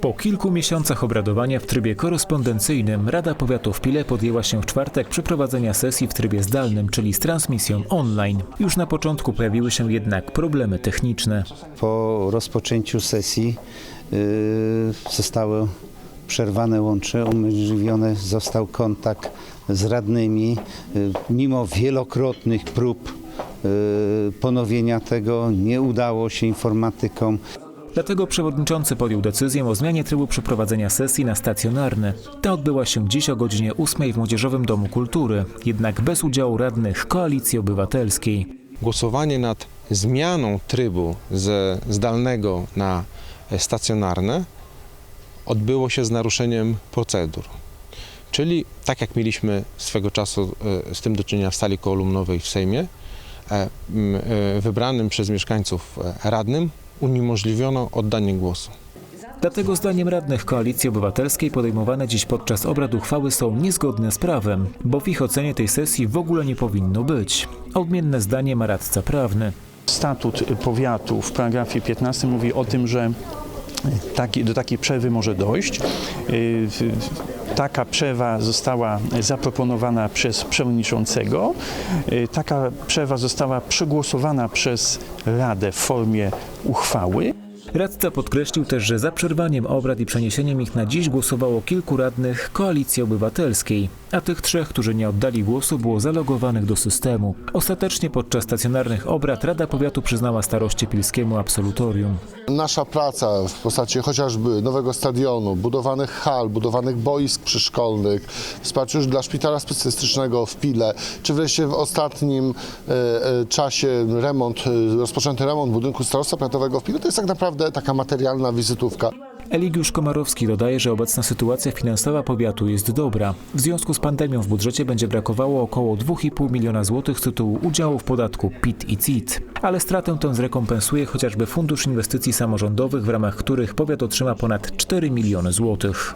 Po kilku miesiącach obradowania w trybie korespondencyjnym Rada Powiatu w Pile podjęła się w czwartek przeprowadzenia sesji w trybie zdalnym, czyli z transmisją online. Już na początku pojawiły się jednak problemy techniczne. Po rozpoczęciu sesji y, zostało przerwane łącze, umożliwiony został kontakt z radnymi. Y, Mimo wielokrotnych prób y, ponowienia tego nie udało się informatykom. Dlatego przewodniczący podjął decyzję o zmianie trybu przeprowadzenia sesji na stacjonarny. Ta odbyła się dziś o godzinie 8 w Młodzieżowym Domu Kultury, jednak bez udziału radnych Koalicji Obywatelskiej. głosowanie nad zmianą trybu ze zdalnego na stacjonarne odbyło się z naruszeniem procedur. Czyli tak jak mieliśmy swego czasu e, z tym do czynienia w sali kolumnowej w Sejmie, e, e, wybranym przez mieszkańców radnym uniemożliwiono oddanie głosu. Dlatego zdaniem radnych Koalicji Obywatelskiej podejmowane dziś podczas obrad uchwały są niezgodne z prawem, bo w ich ocenie tej sesji w ogóle nie powinno być. Odmienne zdanie ma radca prawny. Statut powiatu w paragrafie 15 mówi o tym, że taki, do takiej przerwy może dojść. Yy, Taka przerwa została zaproponowana przez przewodniczącego. Yy, Taka przerwa została przegłosowana przez Radę w formie uchwały. Radca podkreślił też, że za przerwaniem obrad i przeniesieniem ich na dziś głosowało kilku radnych Koalicji Obywatelskiej, a tych trzech, którzy nie oddali głosu, było zalogowanych do systemu. Ostatecznie podczas stacjonarnych obrad Rada Powiatu przyznała staroście pilskiemu absolutorium. Nasza praca w postaci chociażby nowego stadionu, budowanych hal, budowanych boisk przyszkolnych, wsparciu już dla szpitala specjalistycznego w Pile, czy wreszcie w ostatnim e, e, czasie remont, e, rozpoczęty remont budynku starostwa powiatowego w Pile, to jest tak naprawdę taka materialna wizytówka. Eligiusz Komarowski dodaje, że obecna sytuacja finansowa powiatu jest dobra. W związku z pandemią w budżecie będzie brakowało około 2,5 miliona złotych z tytułu udziału w podatku PIT i CIT. Ale stratę tę zrekompensuje chociażby Fundusz Inwestycji Samorządowych, w ramach których powiat otrzyma ponad 4 miliony złotych.